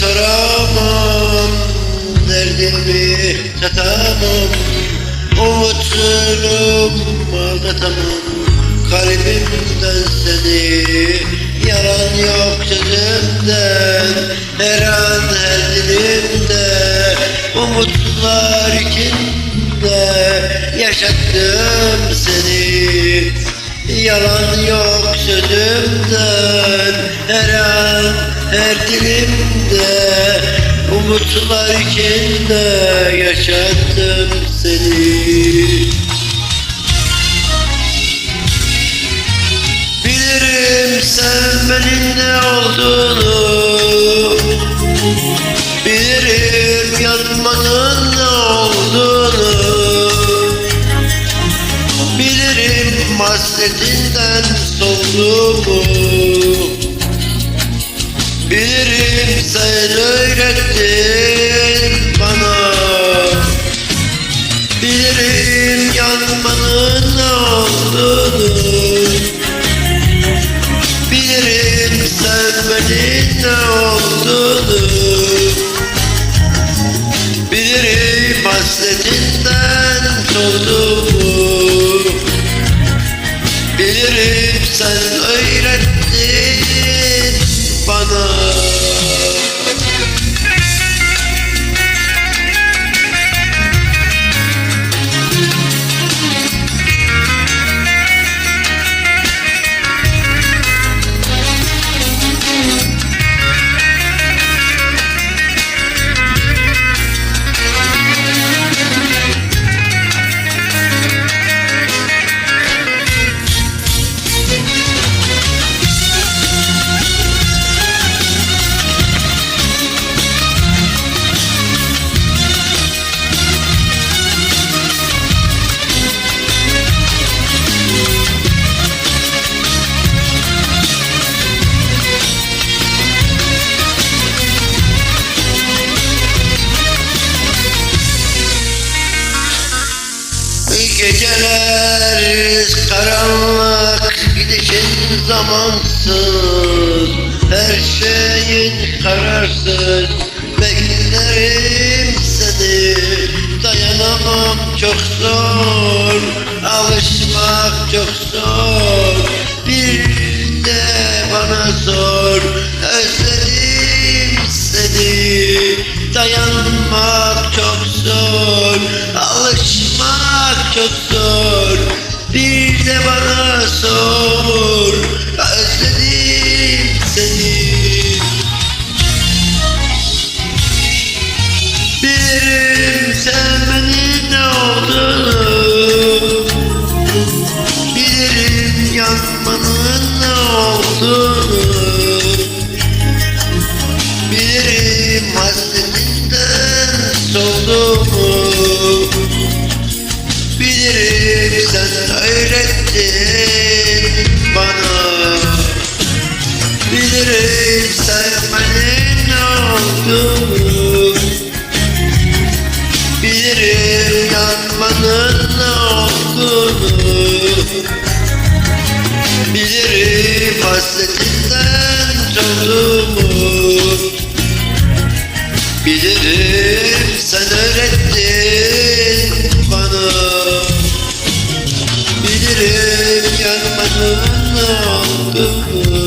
soramam Derdimi tatamam Umutsunum aldatamam. Kalbimden seni. Yalan yok sözümden. Her an her dilimde. Umutlar içinde Yaşattım seni. Yalan yok sözümden. Her an her dilimde Umutlar içinde yaşattım seni. Bilirim sevmenin ne olduğunu. Bilirim yanmanın ne olduğunu. Bilirim hasretinden solduğumu Bilirim sen öğrettin Geceler karanlık gidişin zamansız. Her şeyin kararsız Beklerim seni. Dayanamam çok zor Alışmak çok zor solduğumu Bilirim sen öğrettin bana. Bilirim sevmenin olduğunu Bilirim yanmanın ne olduğunu Bilirim hasretinden love.